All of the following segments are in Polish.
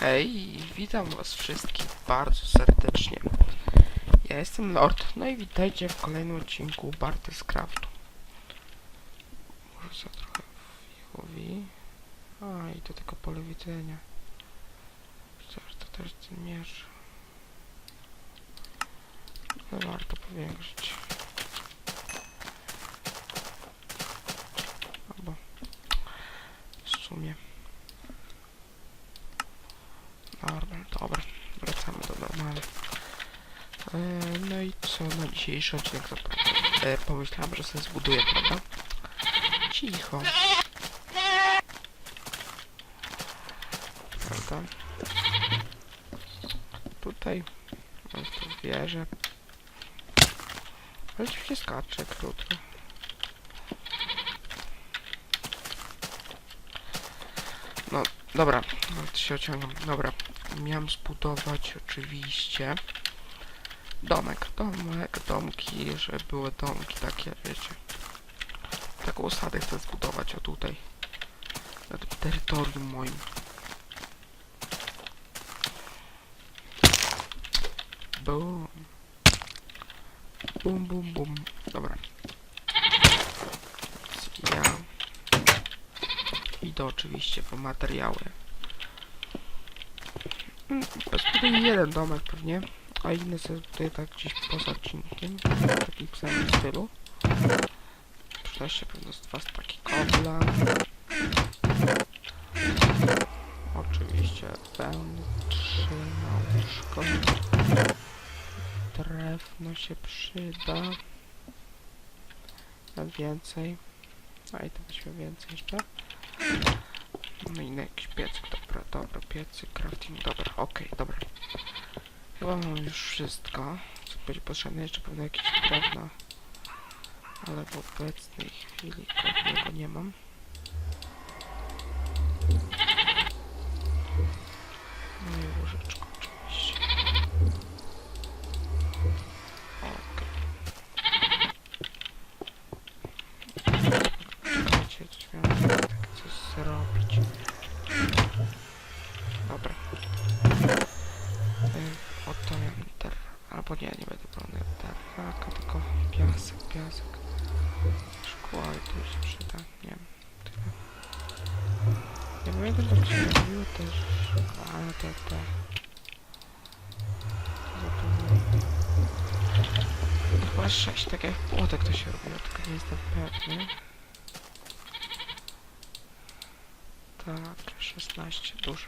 Hej, witam was wszystkich bardzo serdecznie. Ja jestem Lord, no i witajcie w kolejnym odcinku Bartes Craftu. Może za trochę wiechowi. A, i to tylko pole widzenia. Przecież to też ten mierz. No warto powiększyć. Albo w sumie. Normal, dobra, wracamy do normalu. E, no co na dzisiejszy odcinek zapro- e, pomyślałem, że sobie zbuduję, prawda? Cicho. Prawda? Tutaj jest tu wieżę. Ale oczywiście skacze krótko. No, dobra, to się ociągam. Dobra, miałem zbudować oczywiście domek, domek, domki, żeby były domki takie, wiecie. Taką osadę chcę zbudować, o tutaj. Na tym terytorium moim. Boom. Bum, bum, bum. Dobra. Ja idę oczywiście po materiały. Mm, Zbuduję jeden domek pewnie, a inny sobie tutaj tak gdzieś poza odcinkiem, w takim samym stylu. Przyda się pewno z dwa staki kobla. Oczywiście trzymał łóżko. Drewno się przyda. A więcej. A i to weźmy więcej jeszcze. No i jakiś piecyk, dobra, dobra, piecyk, crafting, dobra, okej, dobra. Chyba mam już wszystko, co będzie potrzebne, jeszcze pewno jakieś drewno. Ale w obecnej chwili pewnego nie mam. No i łożeczko oczywiście. Okej. Czekajcie, coś miałem tak coś zrobić. Dobra. Ym, Oto enter. Albo nie, nie będę brał netherraka, tylko piasek, piasek. Szkło, ale to już się przyda. Nie wiem. Tyle. Nie pamiętam, jak się robiło też. Ale to te. Zapomniałem. Chyba 6, tak jak w płotek to się robiło, tylko nie jestem pewny. Tak, 16, dużo.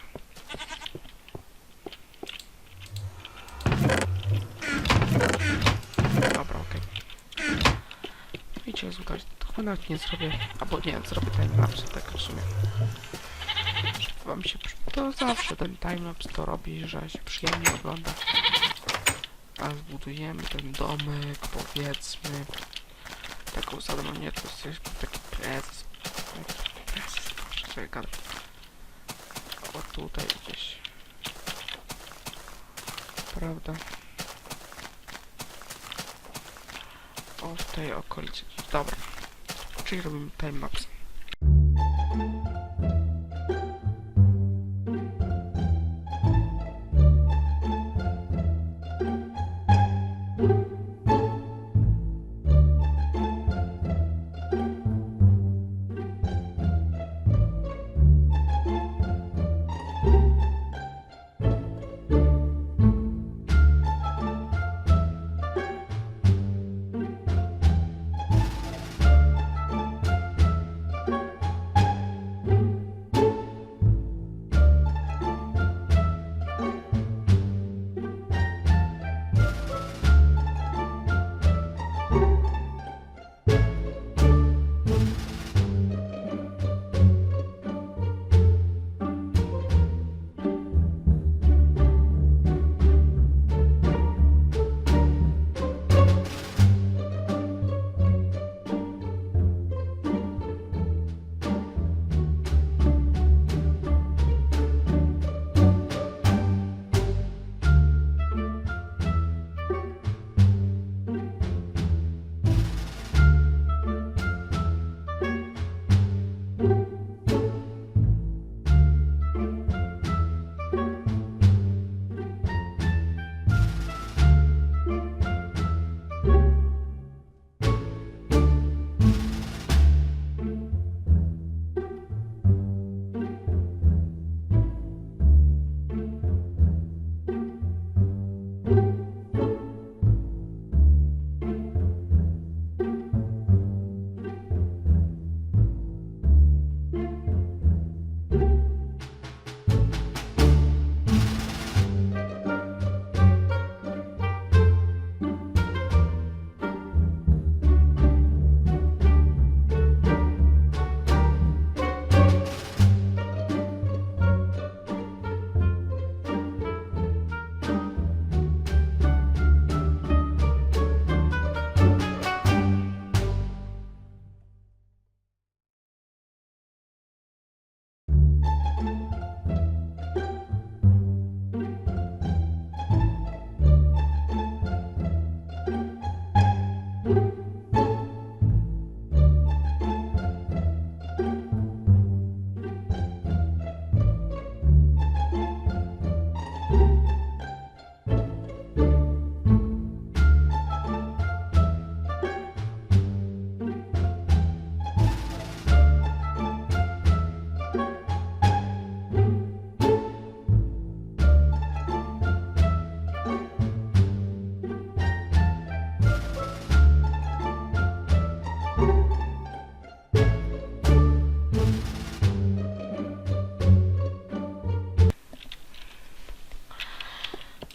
Dobra, okej. To chyba nawet nie zrobię, albo nie, zrobię timelapse, tak w sumie. Wam się, to zawsze ten timelapse to robi, że się przyjemnie ogląda. A zbudujemy ten domek, powiedzmy. Taką zasadą, nie, to jest taki prezes. Prezes, proszę. O tutaj gdzieś. Prawda? O w tej okolicy. Dobra. Czyli robimy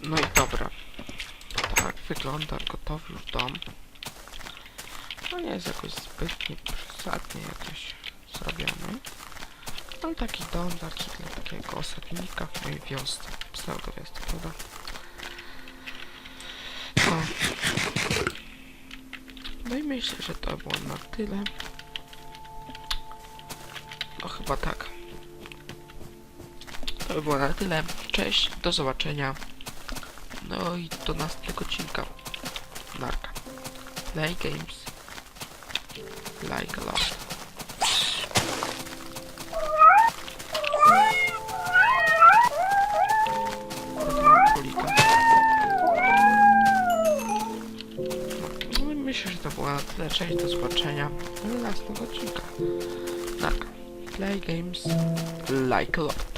timelapse. wygląda gotowy już dom. No nie jest jakoś zbytnie przesadnie jakoś zrobiony. Ale taki dom taki dla takiego osadnika w mojej wiosce. Pseudo wiosce, prawda? O. No i myślę, że to było na tyle. No chyba tak. To by było na tyle. Cześć, do zobaczenia. No i do następnego odcinka. Narka. Play games. Like a lot. No, myślę, że to była tyle. Cześć, do zobaczenia. Do następnego odcinka. Narka. Play games like a lot.